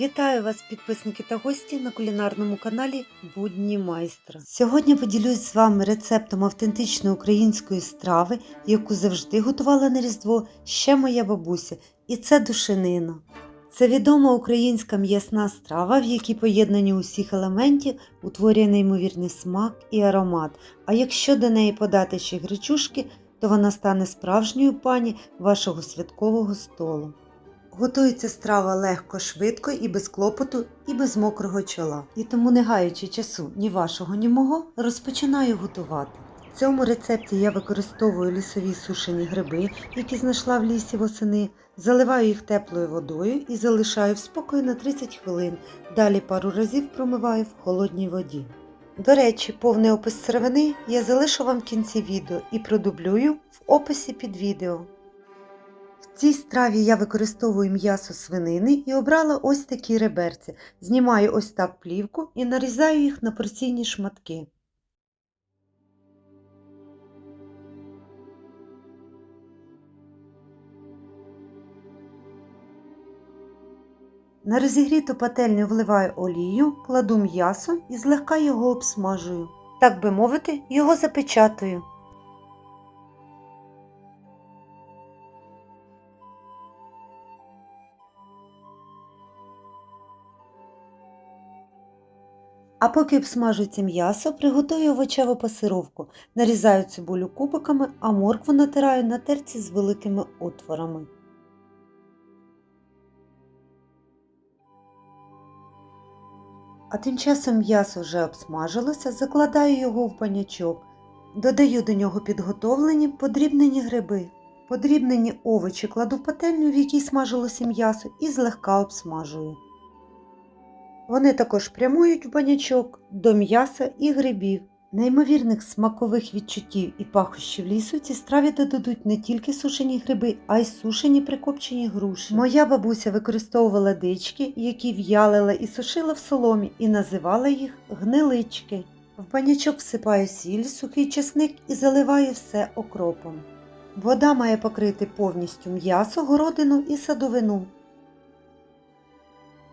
Вітаю вас, підписники та гості на кулінарному каналі Будні майстра. Сьогодні поділюсь з вами рецептом автентичної української страви, яку завжди готувала на Різдво ще моя бабуся, і це душинина. Це відома українська м'ясна страва, в якій поєднання усіх елементів утворює неймовірний смак і аромат. А якщо до неї подати ще гречушки, то вона стане справжньою пані вашого святкового столу. Готується страва легко, швидко і без клопоту, і без мокрого чола. І тому, не гаючи часу ні вашого, ні мого, розпочинаю готувати. В цьому рецепті я використовую лісові сушені гриби, які знайшла в лісі восени, заливаю їх теплою водою і залишаю в спокої на 30 хвилин. Далі пару разів промиваю в холодній воді. До речі, повний опис сировини я залишу вам в кінці відео і продублюю в описі під відео. В цій страві я використовую м'ясо свинини і обрала ось такі реберці. Знімаю ось так плівку і нарізаю їх на порційні шматки. На розігріту пательню вливаю олію, кладу м'ясо і злегка його обсмажую. Так би мовити, його запечатую. А поки обсмажується м'ясо, приготую овочеву пасировку. Нарізаю цибулю кубиками, а моркву натираю на терці з великими отворами. А тим часом м'ясо вже обсмажилося, закладаю його в панячок. Додаю до нього підготовлені подрібнені гриби. Подрібнені овочі кладу в пательню, в якій смажилося м'ясо, і злегка обсмажую. Вони також прямують в банячок до м'яса і грибів. Неймовірних смакових відчуттів і пахощів лісу ці страві додадуть не тільки сушені гриби, а й сушені прикопчені груші. Моя бабуся використовувала дички, які в'ялила і сушила в соломі, і називала їх гнилички. В банячок всипаю сіль, сухий чесник і заливаю все окропом. Вода має покрити повністю м'ясо, городину і садовину.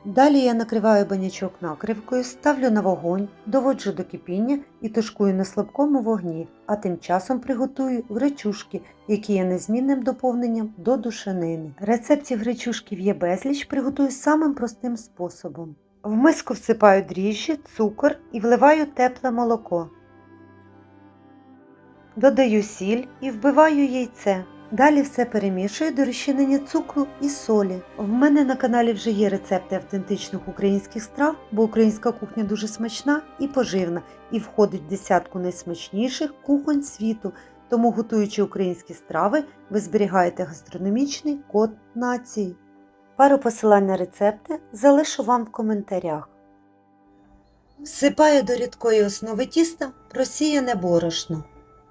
Далі я накриваю банячок накривкою, ставлю на вогонь, доводжу до кипіння і тушкую на слабкому вогні, а тим часом приготую гречушки, які є незмінним доповненням до душанини. Рецептів гречушків є безліч, приготую самим простим способом. В миску всипаю дріжджі, цукор і вливаю тепле молоко. Додаю сіль і вбиваю яйце. Далі все перемішую до розчинення цукру і солі. В мене на каналі вже є рецепти автентичних українських страв, бо українська кухня дуже смачна і поживна і входить в десятку найсмачніших кухонь світу. Тому, готуючи українські страви, ви зберігаєте гастрономічний код нації. Пару посилань на рецепти залишу вам в коментарях. Всипаю до рідкої основи тіста просіяне борошно.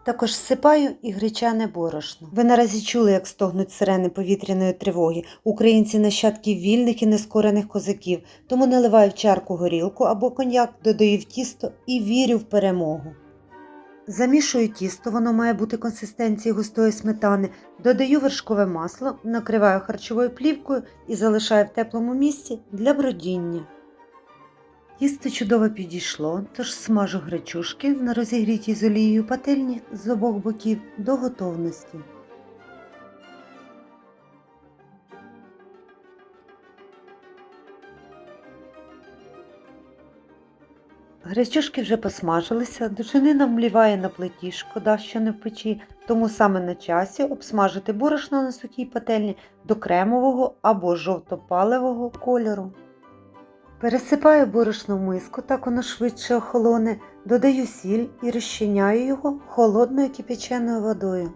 Також всипаю і гречане борошно. Ви наразі чули, як стогнуть сирени повітряної тривоги. Українці нащадки вільних і нескорених козаків, тому наливаю в чарку горілку або коньяк, додаю в тісто і вірю в перемогу. Замішую тісто, воно має бути консистенції густої сметани, додаю вершкове масло, накриваю харчовою плівкою і залишаю в теплому місці для бродіння. Тісто чудово підійшло, тож смажу гречушки на розігрітій з олією пательні з обох боків до готовності. Гречушки вже посмажилися, душинина вмліває на плиті, шкода, що не в печі, тому саме на часі обсмажити борошно на сухій пательні до кремового або жовтопалевого кольору. Пересипаю борошно в миску, так воно швидше охолоне, додаю сіль і розчиняю його холодною кипяченою водою.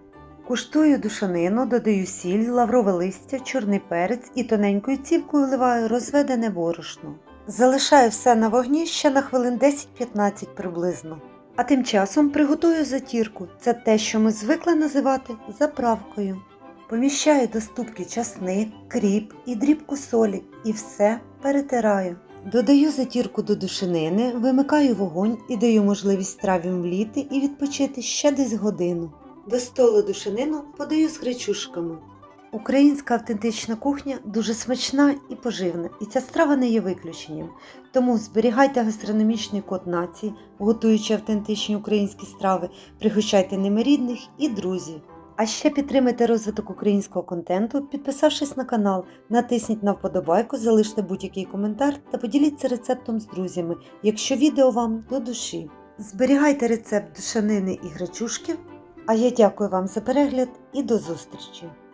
Куштую душанину, додаю сіль, лаврове листя, чорний перець і тоненькою цівкою вливаю розведене борошно. Залишаю все на вогні ще на хвилин 10-15 приблизно. А тим часом приготую затірку. Це те, що ми звикли називати заправкою. Поміщаю до ступки часник, кріп і дрібку солі і все перетираю. Додаю затірку до душинини, вимикаю вогонь і даю можливість страві мліти і відпочити ще десь годину. До столу душинину подаю з гречушками. Українська автентична кухня дуже смачна і поживна, і ця страва не є виключенням. Тому зберігайте гастрономічний код нації, готуючи автентичні українські страви, пригощайте ними рідних і друзів. А ще підтримайте розвиток українського контенту, підписавшись на канал, натисніть на вподобайку, залиште будь-який коментар та поділіться рецептом з друзями, якщо відео вам до душі. Зберігайте рецепт душанини і грачушки. А я дякую вам за перегляд і до зустрічі!